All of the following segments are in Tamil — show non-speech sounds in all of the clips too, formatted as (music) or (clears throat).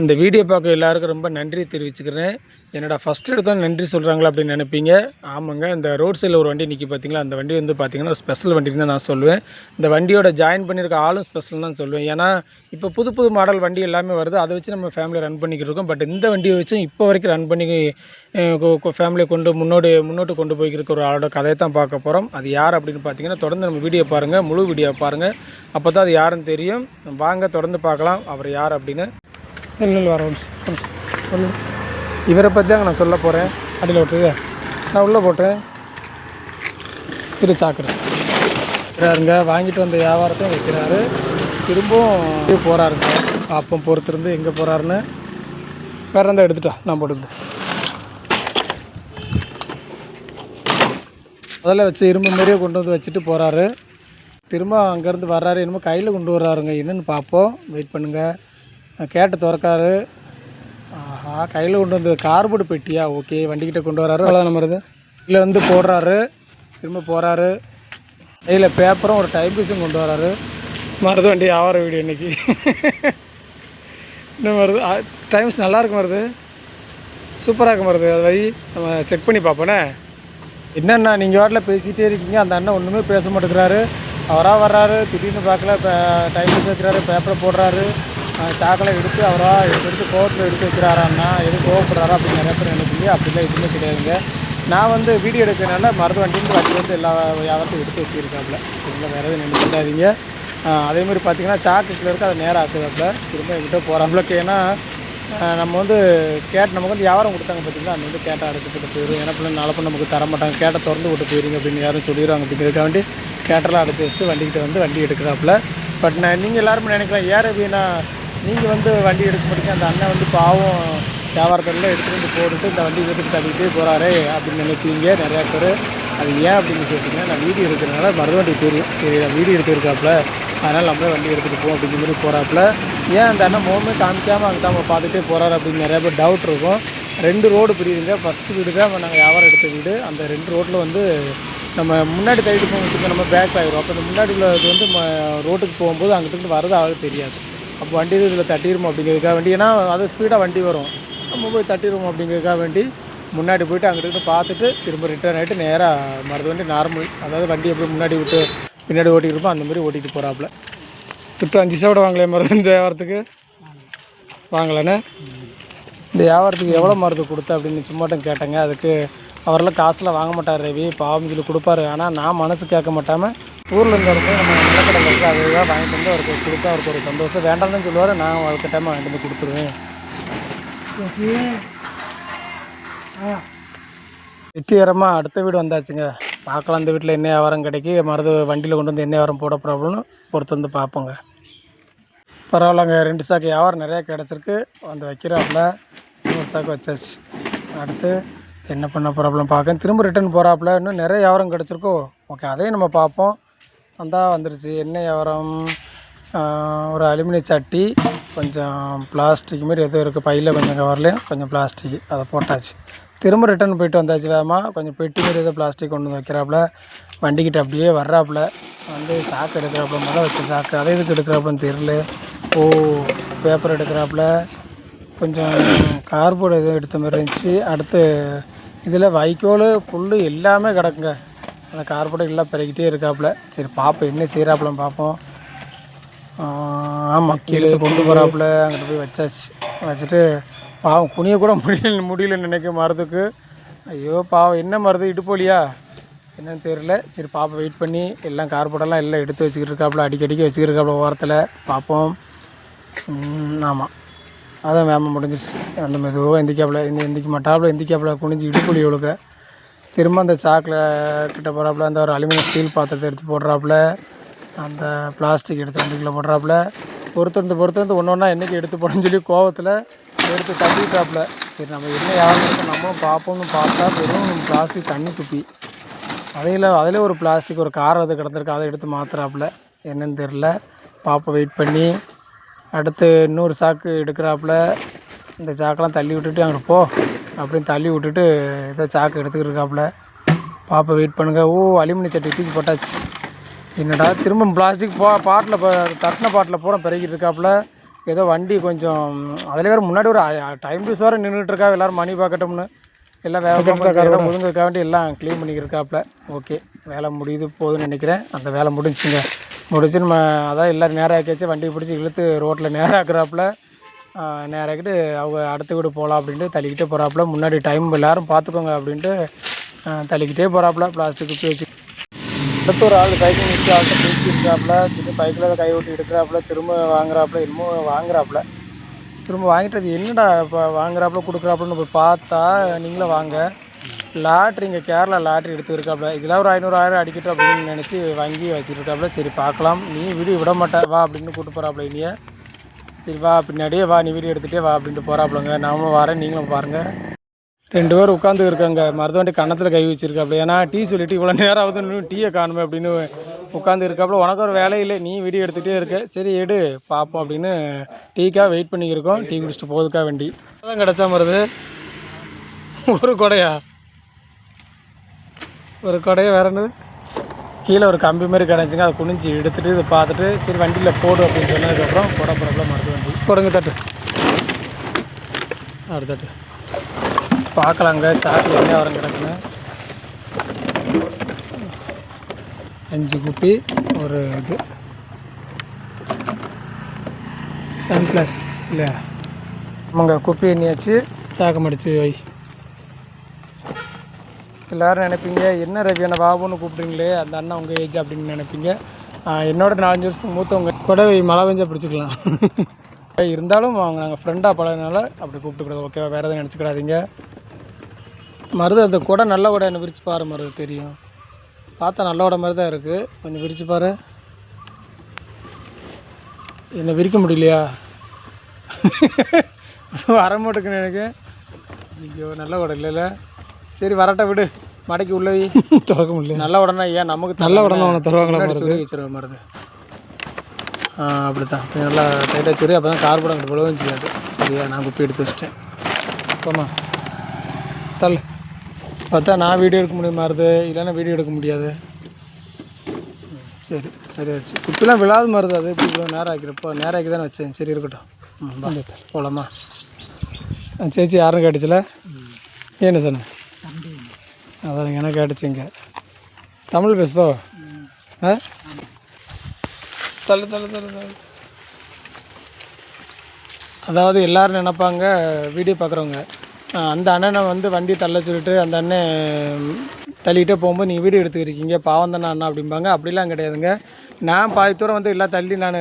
இந்த வீடியோ பார்க்க எல்லாருக்கும் ரொம்ப நன்றி தெரிவிச்சுக்கிறேன். என்னடா ஃபஸ்ட் எடுத்தோம் நன்றி சொல்கிறாங்களா அப்படின்னு நினைப்பீங்க? ஆமாங்க இந்த ரோட் சைடில் ஒரு வண்டி நிற்கி பார்த்தீங்களா அந்த வண்டி வந்து பார்த்திங்கன்னா ஒரு ஸ்பெஷல் வண்டின்னு தான் நான் சொல்லுவேன். இந்த வண்டியோட ஜாயின் பண்ணியிருக்க ஆளும் ஸ்பெஷல் தான் சொல்லுவேன். ஏன்னா இப்போ புது புது மாடல் வண்டி எல்லாமே வருது. அதை வச்சு நம்ம ஃபேமிலியை ரன் பண்ணிக்கிட்டு இருக்கோம். பட் இந்த வண்டியை வச்சும் இப்போ வரைக்கும் ரன் பண்ணி ஃபேமிலியை கொண்டு முன்னோடி முன்னோட்டு கொண்டு போய்க்கிருக்க ஒரு ஆளோட கதையை தான் பார்க்க போகிறோம் அது யார் அப்படின்னு பார்த்தீங்கன்னா தொடர்ந்து நம்ம வீடியோ பாருங்கள் முழு வீடியோ பாருங்கள் அப்போ தான் அது யாருன்னு தெரியும். வாங்க தொடர்ந்து பார்க்கலாம். அவர் யார் அப்படின்னு. நெல் வர சொல்லு இவரை பற்றி தாங்க நான் சொல்ல போகிறேன் அடியில் விட்டுது நான் உள்ளே போட்டேன் திரு சாக்கடை வாங்கிட்டு வந்த வியாபாரத்தையும் வைக்கிறாரு. திரும்பவும் போகிறாருங்க அப்போ பொறுத்திருந்து எங்கே போகிறாருன்னு வேற இருந்தால் எடுத்துட்டா நான் போட்டுக்கிட்டு. முதல்ல வச்சு இரும்பு மாரியே கொண்டு வந்து வச்சுட்டு போகிறாரு திரும்ப அங்கேருந்து வர்றாரு. என்னமோ கையில் கொண்டு வர்றாருங்க. என்னென்னு பார்ப்போம். வெயிட் பண்ணுங்கள் கேட்டு திறக்காரு ஆஹா கையில் கொண்டு வந்தது கார்போர்டு பெட்டியா? ஓகே வண்டிக்கிட்ட கொண்டு வராரு. அவ்வளோ நம்பருது இதில் வந்து போடுறாரு. திரும்ப போகிறாரு கையில் பேப்பரும் ஒரு டைப்பீஸும் கொண்டு வராரு. மருது வண்டி ஆவார வீடியோ இன்னைக்கு. இந்த மருது? டைம்ஸ் நல்லா இருக்கு மருது. சூப்பராக இருக்கு மருது. அது வை நம்ம செக் பண்ணி பார்ப்போனே என்னண்ணா நீங்கள் வாட்டில் பேசிகிட்டே இருக்கீங்க. அந்த அண்ணன் ஒன்றுமே பேச மாட்டேங்கிறாரு. அவராக வர்றாரு. திடீர்னு பார்க்கல. டைம் வைக்கிறாரு. பேப்பரை போடுறாரு. சாக்கலை எடுத்து அவராக எடுத்து கோவத்தில் எடுத்து வைக்கிறாரான்னா எது கோவப்படுறாரா அப்படின்னு நிறைய பேர் நினைப்பீங்க. அப்படிலாம் எதுவுமே கிடையாதுங்க. நான் வந்து வீடியோ எடுக்கிறனால மருந்து வண்டின்னு வண்டி வந்து எல்லா வியாபாரத்தையும் எடுத்து வச்சுருக்காப்புல. சரிங்களா வேறு எதுவும் நினைக்காதீங்க அதேமாதிரி பார்த்தீங்கன்னா சாக்குல இருக்க அதை நேரம் ஆக்குதாப்புல. திரும்ப எங்கிட்ட போகிறாப்புல ஏன்னா நம்ம வந்து கேட் நமக்கு வந்து வியாபாரம் கொடுத்தாங்க பார்த்தீங்களா? அந்த வந்து கேட்டை அடைச்சிட்டு போயிடும் ஏன்னா பிள்ளை நாளை நமக்கு தர மாட்டாங்க கேட்டை திறந்து விட்டு போயிருங்க அப்படின்னு யாரும் சொல்லிடுவாங்க. அப்படிங்கிறதுக்காக வேண்டி கேட்டெல்லாம் அடைச்சி வச்சுட்டு வண்டிக்கிட்ட வந்து வண்டி எடுக்கிறாப்புல. பட் நான் நீங்கள் எல்லாருமே நினைக்கலாம். ஏற அப்படின்னா நீங்கள் வந்து வண்டி எடுக்க மாட்டீங்க அந்த அண்ணன் வந்து பாவம் வியாபாரத்தெல்லாம் எடுத்துகிட்டு வந்து போட்டுட்டு இந்த வண்டி வீட்டுக்கு தள்ளிட்டு போகிறாரே அப்படின்னு நினைப்பீங்க நிறையா பேர். அது ஏன் அப்படின்னு கேட்டிங்கன்னா நான் வீடியோ எடுக்கிறதுனால மருதவண்டி தெரியும். சரி நான் வீடியோ எடுத்துருக்காப்புல. அதனால் நம்மளே வண்டி எடுத்துகிட்டு போவோம் அப்படிங்கிற மாதிரி போகிறாப்புல ஏன் அந்த அண்ணன் முகமே காமிக்காமல் அங்கே தான் பார்த்துட்டே போகிறாரு அப்படின்னு நிறைய பேர் டவுட் இருக்கும். ரெண்டு ரோடு பிரியுதுங்க. ஃபஸ்ட்டு வீடு தான் நாங்கள் வியாபாரம் எடுத்த வீடு. அந்த ரெண்டு ரோட்டில் வந்து நம்ம முன்னாடி தள்ளிட்டு போக நம்ம பேக் ஆகிடும் அப்போ இந்த முன்னாடி உள்ளது வந்து ம- ரோட்டுக்கு போகும்போது அங்கிட்டு வரது அவளுக்கு தெரியாது. அப்போ வண்டி இதில் தட்டிடுமோ அப்படிங்கிறதுக்காக வேண்டி. ஏன்னா அது ஸ்பீடாக வண்டி வரும். நம்ம போய் தட்டிடுவோம் அப்படிங்கிறதுக்காக வேண்டி முன்னாடி போயிட்டு அங்கிட்டு பார்த்துட்டு திரும்ப ரிட்டர்ன் ஆகிட்டு நேராக மருது வண்டி நார்மல் அதாவது வண்டி எப்படி முன்னாடி விட்டு பின்னாடி ஓட்டிகிட்டு இருப்போம் அந்த மாதிரி ஓட்டிகிட்டு போகிறாப்புல விட்டு அஞ்சு சவடை வாங்கலையே மருந்து இந்த வியாபாரத்துக்கு? வாங்கலண்ணே இந்த வியாபாரத்துக்கு எவ்வளோ மருந்து கொடுத்த அப்படின்னு சும்மாட்டம் கேட்டேங்க. அதுக்கு அவரெல்லாம் காசுலாம் வாங்க மாட்டார் ரவி. பாவம் சொல்லி கொடுப்பாரு. ஆனால் நான் மனசு கேட்க மாட்டாமல் ஊரில் இருந்தவருக்கு நம்ம நிலக்கடலை இருக்குது அதுதான் வாங்கிட்டு வந்து அவருக்கு கொடுத்தா அவருக்கு ஒரு சந்தோஷம். வேண்டாம்னு சொல்லுவார். நான் அவருக்கு டைம் வாங்கிட்டு வந்து கொடுத்துருவேன். வெற்றிகரமாக அடுத்த வீடு வந்தாச்சுங்க. பார்க்கலாம். அந்த வீட்டில் என்ன வியாபாரம் கிடைக்கி. மருது வண்டியில் கொண்டு வந்து என்ன வியாபாரம் போட ப்ராப்ளம்னு பொறுத்து வந்து பார்ப்போங்க. பரவாயில்லங்க. ரெண்டு சாக்கு வியாபாரம் நிறையா கிடச்சிருக்கு. வந்து வைக்கிறாப்புல. ஒரு சாக்கு வச்சாச்சு. அடுத்து என்ன பண்ண ப்ராப்ளம் பார்க்க திரும்ப ரிட்டர்ன் போகிறாப்புல இன்னும் நிறைய வியாபாரம் கிடச்சிருக்கோ? ஓகே. அதையும் நம்ம பார்ப்போம். வந்தால் வந்துருச்சு. என்ன வியாபாரம் ஒரு அலுமினிய சட்டி கொஞ்சம் பிளாஸ்டிக் மாரி எதுவும் இருக்குது பையில் கொஞ்சம் கவரில் கொஞ்சம் பிளாஸ்டிக் அதை போட்டாச்சு. திரும்ப ரிட்டர்ன் போயிட்டு வந்தாச்சு வேகமாக கொஞ்சம் பெட்டி மாதிரி ஏதோ பிளாஸ்டிக் கொண்டு வந்து வைக்கிறாப்புல. வண்டிக்கிட்ட அப்படியே வர்றாப்புல. வந்து சாக்கு எடுக்கிறாப்புல. முதல்ல வச்சு சாக்கு. அதை எதுக்கு எடுக்கிறாப்புலன்னு தெரியல. ஓ பேப்பர் எடுக்கிறாப்புல. கொஞ்சம் கார்போர்டு எதுவும் எடுத்த மாதிரி இருந்துச்சு. அடுத்து இதில் வைக்கோல் புல் எல்லாமே கிடக்குங்க. அந்த கார்போர்டு எல்லாம் பிறகிட்டே இருக்காப்புல. சரி பார்ப்போம் என்ன செய்கிறாப்புலன்னு பார்ப்போம் ஆமாம் கீழே கொண்டு போகிறாப்புல அங்கிட்டு போய் வச்சாச்சு. வச்சுட்டு பாவம் குனிய கூட முடியல முடியலன்னு நினைக்க மருதுக்கு ஐயோ பாவம் என்ன மருது இடுப்போலியா என்னன்னு தெரியல. சரி பாப்பா வெயிட் பண்ணி எல்லாம் கார்போர்டெல்லாம் எல்லாம் எடுத்து வச்சுக்கிட்டு இருக்காப்புல. அடிக்கடிக்கு வச்சுக்கிட்டு இருக்காப்புல ஓரத்தில். பார்ப்போம் ஆமாம் அதான் வேம முடிஞ்சிருச்சு. அந்த மெதுவாக எந்திக்காப்புல. இந்த எந்திக்க மாட்டாப்புல. எந்திக்காப்புல குனிஞ்சு இடுப்புலி ஒழுக்க. திரும்ப அந்த சாக்கில் கிட்ட போகிறாப்புல அந்த ஒரு அலுமினியம் ஸ்டீல் பாத்திரத்தை எடுத்து போடுறாப்புல அந்த பிளாஸ்டிக் எடுத்து வண்டிக்குள்ளே போடுறாப்புல. பொறுத்திருந்து பொறுத்திருந்து ஒன்று ஒன்றா என்றைக்கு எடுத்து போடணும்னு சொல்லி கோவத்தில் எடுத்து தள்ளிட்டாப்புல. சரி நம்ம என்ன யாரும் இருக்கு நம்மளும் பார்ப்போம்னு பார்த்தா வெறும் பிளாஸ்டிக் தண்ணி குப்பி. அதில் அதில் ஒரு பிளாஸ்டிக் ஒரு கார் அது கிடந்திருக்கு அதை எடுத்து மாற்றுறாப்புல என்னன்னு தெரில பாப்பா வெயிட் பண்ணி அடுத்து இன்னொரு சாக்கு எடுக்கிறாப்புல. இந்த சாக்கெல்லாம் தள்ளி விட்டுட்டு அங்கே போ. அப்படின்னு தள்ளி விட்டுட்டு ஏதோ சாக்கு எடுத்துக்கிட்டு இருக்காப்புல பாப்பா வெயிட் பண்ணுங்க. ஓ அலுமினிய சட்டி தூக்கி போட்டாச்சு. என்னடா திரும்ப பிளாஸ்டிக் பா பாட்டில் தட்டின பாட்டில் பூரா பிறக்கிட்டு இருக்காப்புல. ஏதோ வண்டி கொஞ்சம் அதில் வேறு முன்னாடி ஒரு டைம் பீஸ் வேறு நின்றுட்டு இருக்கா எல்லோரும் மணி பார்க்கட்டும்னு எல்லாம் வேலை ஒதுங்கிறதுக்காக வேண்டி எல்லாம் க்ளீன் பண்ணிக்கிருக்காப்புல ஓகே வேலை முடியுது போகுதுன்னு நினைக்கிறேன். அந்த வேலை முடிஞ்சுங்க முடிச்சு நம்ம அதான் எல்லோரும் நேரம் ஆக்கியாச்சு. வண்டியை பிடிச்சி இழுத்து ரோட்டில் நேரம் ஆக்குறாப்புல. நேராக்கிட்டு அவங்க அடுத்த வீடு போகலாம் அப்படின்ட்டு தள்ளிக்கிட்டே போகிறாப்புல முன்னாடி டைம் எல்லோரும் பார்த்துக்கோங்க அப்படின்ட்டு தள்ளிக்கிட்டே போகிறாப்புல பிளாஸ்டிக் குப்பி வச்சு. அடுத்து ஒரு ஆள் பைக்கிங் நிற்க ஆள்கிட்ட பேசியிருக்காப்புல திரும்ப பைக்கில் கை விட்டு எடுக்கிறாப்புல திரும்ப வாங்குறாப்புல இன்னமும் வாங்குறாப்புல. திரும்ப வாங்கிட்டு அது என்னடா இப்போ வாங்குறாப்புல கொடுக்குறாப்புலன்னு போய் பார்த்தா நீங்களும் வாங்க. லாட்ரி இங்கே கேரளா லாட்ரி எடுத்துருக்காப்புல இதெல்லாம் ஒரு ஐநூறு ஆயிரம் அடிக்கட்டும் அப்படின்னு நினச்சி வாங்கி வச்சுருக்காப்புல. சரி பார்க்கலாம். நீ வீடு விட மாட்டா வா அப்படின்னு கூப்பிட்டு போகிறாப்புல இனியே. சரி வா பின்னாடியே வா நீ வீடியோ எடுத்துகிட்டே வா அப்படின்ட்டு போகிறாப்புலங்க நாமளும் வரேன் நீங்களும் பாருங்கள் ரெண்டு பேர் உட்காந்து இருக்காங்க. மருதவண்டி கன்னத்தில் கை வச்சிருக்காப்புல ஏன்னா டீ சொல்லிட்டு இவ்வளோ நேரம் ஆகுது இன்னும் டீயை காணுமே அப்படின்னு உட்காந்து இருக்காப்புல. உனக்கு ஒரு வேலை இல்லை நீ வீடியோ எடுத்துகிட்டே இருக்க. சரி எடு பார்ப்போம் அப்படின்னு டீக்காக வெயிட் பண்ணிக்கிருக்கோம் டீ குடிச்சிட்டு போகுதுக்கா வண்டி. அதான் கிடச்சா மருது? ஒரு கொடையா? ஒரு கொடையை வேற என்னது? கீழே ஒரு கம்பி மாதிரி கிடச்சிங்க அதை குனிஞ்சு எடுத்துகிட்டு இதை பார்த்துட்டு சரி வண்டியில் போடு அப்படின்னு சொன்னதுக்கப்புறம் கொடை ப்ராப்ளம் இருக்கும் கொடுங்க தட்டு. அடுத்த தட்டு. பார்க்கலாங்க சாக்கில் என்ன வரம் கிடக்குங்க அஞ்சு குப்பி ஒரு இது. சன் ப்ளஸ் இல்லையா ஆமாங்க குப்பி எண்ணியாச்சு. சாக்கம் அடிச்சு வை. எல்லோரும் நினைப்பீங்க என்ன ரவி என்ன பாபுன்னு கூப்பிடுங்களே அந்த அண்ணன் உங்கள் ஏஜ் அப்படின்னு நினைப்பீங்க. என்னோட நாலஞ்சு வருஷத்துக்கு மூத்தவங்க. கொடவை மழை பெஞ்சா பிடிச்சிக்கலாம். (laughs) இருந்தாலும் அவங்க நாங்கள் ஃப்ரெண்டாக பழகினால அப்படி கூப்பிட்டுக்கூடாது ஓகேவா வேறு எதுவும் நினச்சிக்கிடாதீங்க மருது அந்த குடை நல்ல குடை என்ன விரிச்சு பாரு மருது தெரியும். பார்த்தா நல்ல குடை மாதிரி தான் இருக்குது கொஞ்சம் விரிச்சு பாரு. என்ன விரிக்க முடியலையா? வர மாட்டேங்குன்னு எனக்கு. ஐயோ நல்ல குடை இல்லைல்ல சரி வரட்ட விடு. மடக்கி உள்ள (laughs) திறக்க முடியல. நல்ல உடனே ஏன் நமக்கு நல்ல உடனே உன தருவாங்களா வச்சிருவேன் மருந்து அப்படி தான் கொஞ்சம் நல்லா டைட்டாக சொல்லி அப்போ தான் கார் படம் அங்கிட்டு விழவும் செய்யாது சரியா நான் குப்பி எடுத்து வச்சிட்டேன். போமா தள்ளு. பார்த்தா நான் வீடியோ எடுக்க முடியுமா மாறுது? இல்லைன்னா வீடியோ எடுக்க முடியாது. சரி சரி ஆச்சு குப்பிலாம் விழாது மாறுது அது. இப்படி இவ்வளோ நேரம் ஆக்கிறப்போ நேரம் ஆக்கி தானே வச்சேன். சரி இருக்கட்டும். ம் வா. போகலாமா சேச்சி யாரும் கேட்டுச்சுல? என்ன சொன்னேன் அதான் எனக்கு கேட்டுச்சுங்க. தமிழ் பேசுதோ? ஆ? தள்ளு தள்ளு தள்ளு தள்ளு. அதாவது எல்லோரும் நினைப்பாங்க வீடியோ பார்க்குறவங்க அந்த அண்ணனை வந்து வண்டி தள்ள சொல்லிட்டு அந்த அண்ணன் தள்ளிக்கிட்டே போகும்போது நீங்கள் வீடியோ எடுத்துக்கிறீங்க பாவம் தானே அண்ணா அப்படிம்பாங்க. அப்படிலாம் கிடையாதுங்க. நான் பாதி தூரம் வந்து எல்லாம் தள்ளி நான்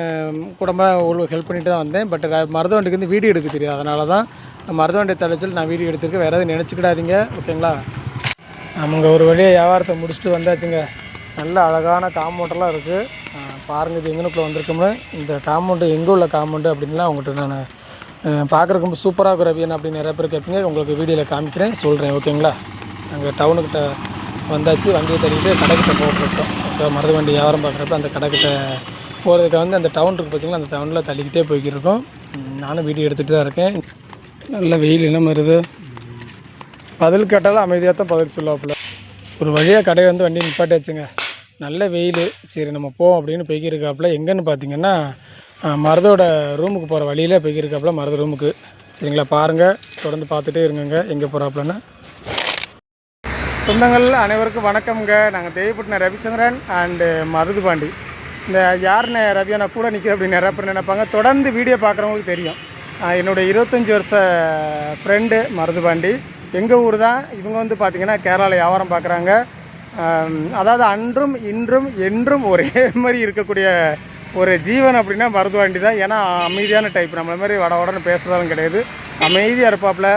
குடும்ப ஒரு ஹெல்ப் பண்ணிட்டு தான் வந்தேன். பட் மருதவண்டிக்கு வந்து வீடியோ எடுக்க தெரியாது. அதனால தான் மருதவண்டியை தள்ள சொல்லி நான் வீடியோ எடுத்திருக்கேன் வேறு எதுவும் நினச்சிக்கிடாதீங்க. ஓகேங்களா? நமங்க ஒரு வழியாக வியாபாரத்தை முடிச்சுட்டு வந்தாச்சுங்க. நல்ல அழகான காம்பவுண்டெல்லாம் இருக்குது பாருங்கள் இது எங்கனுக்குள்ளே வந்திருக்கோம்னா. இந்த காம்பவுண்டு எங்கே உள்ள காம்பவுண்டு அப்படின்லாம் அவங்ககிட்ட நான் பார்க்குறக்கு ரொம்ப சூப்பராக இருக்கும் ரவியன் அப்படின்னு நிறைய பேர் கேட்பீங்க. உங்களுக்கு வீடியோவில் காமிக்கிறேன் சொல்கிறேன் ஓகேங்களா? அங்கே டவுனுக்கிட்ட வந்தாச்சு வண்டியை தள்ளிட்டு கடைக்கிட்ட போட்டுருக்கோம் இப்போ மருது வண்டி வியாபாரம் பார்க்குறப்ப அந்த கடைக்கிட்ட போகிறதுக்கு வந்து அந்த டவுன் இருக்குது பார்த்திங்கன்னா அந்த டவுனில் தள்ளிக்கிட்டே போய்க்கிட்டு இருக்கோம் நானும் வீடியோ எடுத்துகிட்டு தான் இருக்கேன். நல்ல வெயில் என்ன வருது பதில் கேட்டாலும் அமைதியாக தான் பதில் சொல்லுவாப்புல. ஒரு வழியாக கடையை வந்து வண்டி நிப்பாட்டி வச்சுங்க நல்ல வெயில். சரி நம்ம போவோம் அப்படின்னு போய்க்கிருக்காப்புல. எங்கேன்னு பார்த்தீங்கன்னா மருதோட ரூமுக்கு போகிற வழியில் போய்க்கிருக்காப்புல மருத ரூமுக்கு. சரிங்களா? பாருங்கள் தொடர்ந்து பார்த்துட்டே இருங்கங்க. எங்கே போகிறாப்புலன்னு சொந்தங்கள் அனைவருக்கும் வணக்கம்ங்க. நாங்கள் தேவைப்பட்டின ரவிச்சந்திரன் அண்டு மருது பாண்டி. இந்த யாருன்னு நான் கூட நிற்கிது அப்படின்னு நிறைய பேர் நினைப்பாங்க. தொடர்ந்து வீடியோ பார்க்குறவங்களுக்கு தெரியும். என்னுடைய இருபத்தஞ்சி வருஷ ஃப்ரெண்டு மருது பாண்டி. எங்கள் ஊர் தான்? இவங்க வந்து பார்த்திங்கன்னா கேரளாவில் வியாபாரம் பார்க்குறாங்க அதாவது அன்றும் இன்றும் என்றும் ஒரே (laughs) மாதிரி இருக்கக்கூடிய ஒரு ஜீவன் அப்படின்னா மருதுவாண்டி தான் ஏன்னா அமைதியான டைப் நம்மள மாதிரி வட உடனே பேசுகிறதாலும் கிடையாது. அமைதியாக இருப்பாப்புல.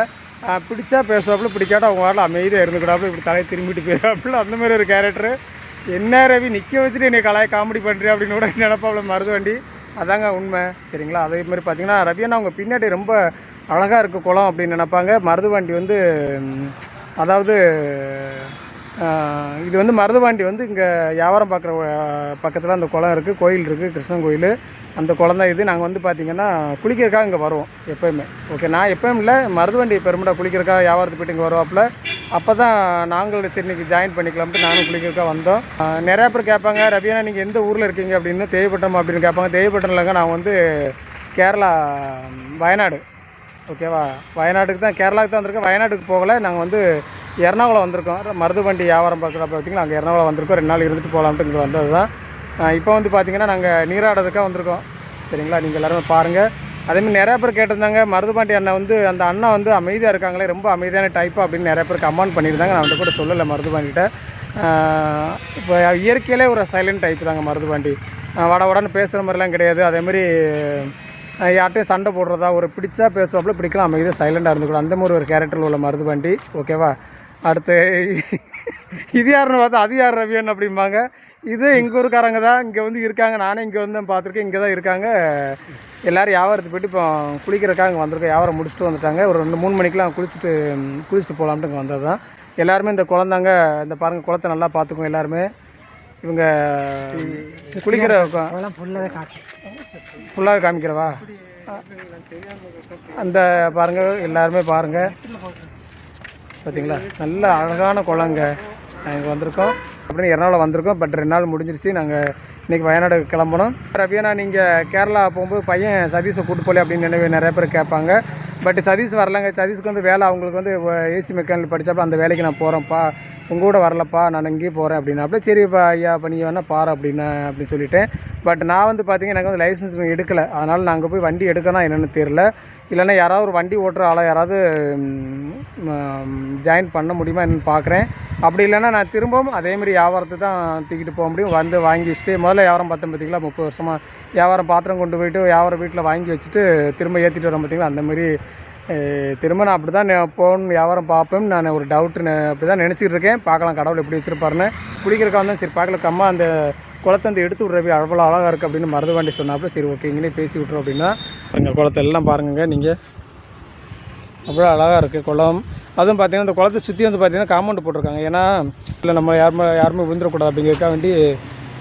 பிடிச்சா பேசுவாப்புல பிடிக்காட்டா அவங்க வரல அமைதியாக இருந்துக்கிடாப்புல இப்படி தலையை திரும்பிட்டு போயிடாப்புல அந்த மாதிரி ஒரு கேரக்டரு என்ன ரவி நிற்க வச்சுட்டு என்னை கலாய காமெடி பண்ணுறேன் அப்படின்னு கூட (laughs) நினப்பாப்புல மருதுவாண்டி அதாங்க உண்மை. சரிங்களா? அதே மாதிரி பார்த்தீங்கன்னா ரவி அவங்க பின்னாடி ரொம்ப அழகாக இருக்க குளம் அப்படின்னு நினைப்பாங்க. மருதுவாண்டி வந்து அதாவது இது வந்து மருதுபாண்டி வந்து இங்கே வியாபாரம் பார்க்குற பக்கத்தில் அந்த குளம் இருக்குது கோயில் இருக்குது கிருஷ்ணன் கோயில். அந்த குளம் தான் இது. நாங்கள் வந்து பார்த்திங்கன்னா குளிக்கிறதுக்காக இங்கே வருவோம் எப்போயுமே. ஓகே நான் எப்போயும் இல்லை மருதுவண்டி பெருமிடா குளிக்கிறக்காக வியாபாரத்துக்கு போய்ட்டு இங்கே வருவாப்புல. அப்போ தான் நாங்களும் சரி இன்றைக்கி ஜாயின் பண்ணிக்கலாம்ட்டு நானும் குளிக்கிறக்காக வந்தோம். நிறையா பேர் கேட்பாங்க ரவியானா நீங்கள் எந்த ஊரில் இருக்கீங்க? அப்படின்னு தேவைப்பட்டம் அப்படின்னு கேட்பாங்க. தேவைப்பட்டம் இல்லைங்க நான் வந்து கேரளா வயநாடு. ஓகேவா வயநாட்டுக்கு தான் கேரளாவுக்கு தான் வந்திருக்கேன் வயநாட்டுக்கு போகலை நாங்கள் வந்து எர்ணாகுளம் வந்திருக்கோம். மருதுவண்டி வியாபாரம் பார்க்குறப்ப பார்த்திங்கன்னா அங்கே எர்ணாகுளம் வந்திருக்கோம். ரெண்டு நாள் இருந்துட்டு போகலான்ட்டு இங்கே வந்தது தான் இப்போ வந்து பார்த்திங்கன்னா நாங்கள் நீராடுறதுக்காக வந்திருக்கோம். சரிங்களா? நீங்கள் எல்லாருமே பாருங்கள் அதேமாதிரி நிறையா பேர் கேட்டிருந்தாங்க மருதுபாண்டி அண்ணன் வந்து அந்த அண்ணா வந்து அமைதியாக இருக்காங்களே ரொம்ப அமைதியான டைப்பாக அப்படின்னு நிறைய பேர் கமெண்ட் பண்ணியிருந்தாங்க. நான் வந்து கூட சொல்லலை மருதுபாண்டிகிட்ட இப்போ இயற்கையிலே ஒரு சைலண்ட் டைப் தாங்க மருதுபாண்டி வட வடன்னு பேசுகிற மாதிரிலாம் கிடையாது. அதேமாதிரி யார்கிட்டையும் யார்கிட்டயும் சண்டை போடுறதா ஒரு பிடிச்சா பேசுவாப்புல பிடிக்கலாம் அமைதியாக சைலண்டாக இருந்துக்கூடும் அந்த மாதிரி ஒரு கேரக்டரில் உள்ள மருதுபாண்டி ஓகேவா அடுத்து இது யாருன்னு பார்த்தா அது யார் ரவியன் அப்படிம்பாங்க. இது எங்கள் ஊருக்காரங்க தான் இங்கே வந்து இருக்காங்க. நானே இங்கே வந்து பார்த்துருக்கேன். இங்கே தான் இருக்காங்க. எல்லோரும் வியாபாரத்துக்கு போயிட்டு இப்போ குளிக்கிறக்காக இங்கே வந்திருக்கோம். வியாபாரம் முடிச்சுட்டு வந்துட்டாங்க. ஒரு ரெண்டு மூணு மணிக்கெலாம் குளிச்சுட்டு குளிச்சுட்டு போகலான்ட்டு இங்கே வந்தது தான். எல்லாருமே இந்த குழந்தாங்க இந்த பாருங்கள் குளத்தை நல்லா பார்த்துக்குவோம் எல்லாருமே. இவங்க குளிக்கிற ஃபுல்லாக காமிக்கிறவா? அந்த பாருங்கள் எல்லாருமே பாருங்கள் பார்த்தீங்களா நல்ல அழகான குளங்க. நாங்கள் வந்திருக்கோம். அப்படின்னு எறணாகுளம் வந்திருக்கோம். பட் ரெண்டு நாள் முடிஞ்சிருச்சு. நாங்கள் இன்றைக்கி வயநாடு கிளம்பணும். ரவியானா நீங்கள் கேரளா போகும்போது பையன் சதீஷை கூட்டு போலே அப்படின்னு நினைவு நிறைய பேர் கேட்பாங்க. பட் சதீஷ் வரலங்க. சதீஷ்க்கு வந்து வேலை அவங்களுக்கு வந்து ஏசி மெக்கானிக் படித்தப்ப அந்த வேலைக்கு நான் போகிறேன்ப்பா உங்கள் கூட வரலப்பா. நான் இங்கேயே போகிறேன் அப்படின்னா. அப்படியே சரிப்பா ஐயா இப்போ நீ வேணால் பாரு அப்படின்னு அப்படின்னு சொல்லிட்டேன். பட் நான் வந்து பார்த்தீங்கன்னா எனக்கு வந்து லைசன்ஸ் எடுக்கலை. அதனால் நான் அங்கே போய் வண்டி எடுக்கணும் என்னென்னு தெரில இல்லைன்னா யாராவது ஒரு வண்டி ஓட்டுற ஆளை யாராவது ஜாயின் பண்ண முடியுமா என்னன்னு பார்க்குறேன். அப்படி இல்லைன்னா நான் திரும்பவும் அதேமாரி வியாபாரத்தை தான் தூக்கிட்டு போக முடியும். வந்து வாங்கிச்சுட்டு முதல்ல வியாபாரம் பார்த்தேன் பார்த்திங்களா? முப்பது வருஷமாக வியாபாரம் பாத்திரம் கொண்டு போயிட்டு வியாபாரம் வீட்டில் வாங்கி வச்சுட்டு திரும்ப ஏற்றிட்டு வரோம் பார்த்திங்களா? அந்தமாரி திரும்ப நான் அப்படி தான் போகணும் வியாபாரம் பார்ப்பேன். நான் ஒரு டவுட்டு அப்படி தான் நினச்சிட்டு இருக்கேன். பார்க்கலாம் கடவுள் எப்படி வச்சுருப்பாருன்னு. குளிக்கிறக்கா வந்தேன் சரி பார்க்கல. கம்மா அந்த குளத்தை வந்து எடுத்து விட்றவி அவ்வளோ அழகாக இருக்குது அப்படின்னு மருதவாண்டி சொன்னாப்புல. சரி ஓகே இங்கே பேசி விட்றோம் அப்படின்னா எங்கள் குளத்தை எல்லாம் பாருங்க நீங்கள் அவ்வளோ அழகாக இருக்குது குளம். அதுவும் பார்த்தீங்கன்னா இந்த குளத்தை சுற்றி வந்து பார்த்தீங்கன்னா காம்பவுண்டு போட்டிருக்காங்க. ஏன்னா இல்லை நம்ம யாருமே யாருமே விழுந்துடக்கூடாது அப்படிங்கிறதுக்காக வேண்டி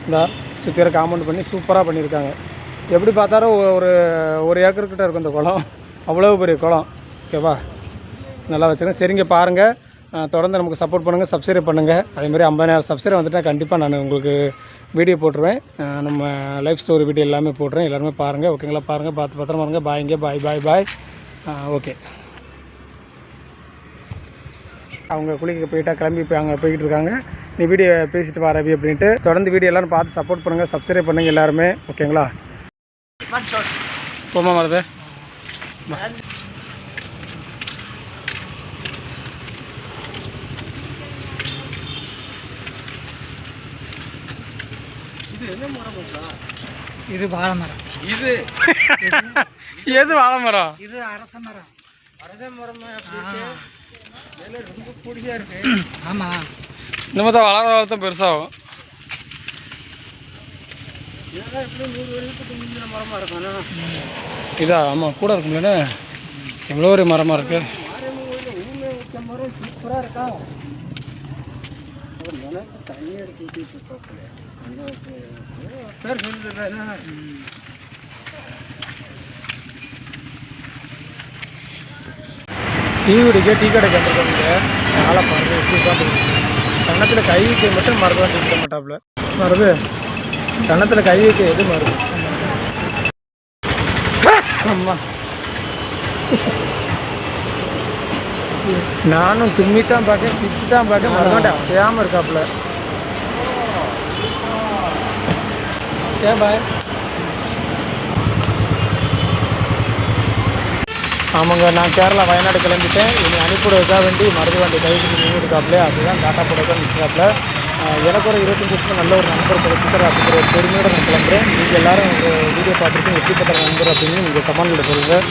இந்த சுற்றியர காம்பவுண்ட் பண்ணி சூப்பராக பண்ணியிருக்காங்க. எப்படி பார்த்தாலும் ஒரு ஒரு ஒரு ஏக்கர்கிட்ட இருக்கும் இந்த குளம். அவ்வளோ பெரிய குளம். ஓகேவா நல்லா வச்சுருங்க. சரிங்க பாருங்கள் தொடர்ந்து நமக்கு சப்போர்ட் பண்ணுங்கள் சப்ஸ்கிரைப் பண்ணுங்கள் அதேமாதிரி ஐம்பதாயிரம் சப்ஸ்கிரைப் வந்துட்டால் கண்டிப்பாக நான் உங்களுக்கு வீடியோ போட்டுருவேன். நம்ம லைஃப் ஸ்டோரி வீடியோ எல்லாமே போட்டுறேன் எல்லாருமே பாருங்கள் ஓகேங்களா பாருங்கள் பார்த்து பத்திரமா பாருங்கள் பாய்ங்க பாய் பாய் பாய் ஓகே அவங்க குளிக்க போயிட்டா கிளம்பி போய் அங்கே போய்கிட்டு இருக்காங்க. நீ வீடியோ பேசிட்டு வா ரவி அப்படின்ட்டு. தொடர்ந்து வீடியோ எல்லாரும் பார்த்து சப்போர்ட் பண்ணுங்கள் சப்ஸ்கிரைப் பண்ணுங்கள் எல்லாருமே. ஓகேங்களா போமா மருது. இது வாழை மரம் இது? (laughs) எது வாழை மரம் இது அரச மரம். அரச மரம் ரொம்ப பிடிச்சா இருக்கு. (clears throat) ஆமாம் இன்னும் தான் வளர வளர தான் பெருசாகும். இதா ஆமாம் கூட இருக்கும்லண்ணே எவ்வளோ ஒரு மரமாக இருக்கு? மரம் சூப்பராக இருக்கா? பேர் சொல்லுறேன் டீ குடிக்க டீ கடை கண்டிருக்காங்க ஆளை பாருங்க எப்படி உட்காந்துருக்கு கன்னத்தில் கை வைக்க மட்டும் மருந்து வாங்கி இருக்க மாட்டாப்புல மருந்து கன்னத்தில் கை வைக்க எது மருந்து அம்மா. நானும் தும்மி தான் பார்க்கேன் சிரிச்சு தான் பார்க்கேன் மறந்துட்டேன் அசையாமல் இருக்காப்புல. ஏன் பாய் ஆமாங்க நான் கேரளா வயநாடு கிளம்பிட்டேன். இனி அனுப்பிவிடுறதுக்காக வேண்டி மருது வண்டி கைக்கு நின்று இருக்காப்புல. அதுதான் டாட்டா போடுறதுக்கு நிற்கிறாப்புல. எனக்கு ஒரு இருபத்தஞ்சு வருஷம் நல்ல ஒரு நண்பர் கிடைச்சிட்டார் அப்படிங்கிற ஒரு பெருமையோட நான் கிளம்புறேன். நீங்கள் எல்லோரும் உங்கள் வீடியோ பார்த்துட்டு எப்படிப்பட்ட நண்பர் அப்படின்னு நீங்கள் கமெண்ட்டில் சொல்லுங்கள்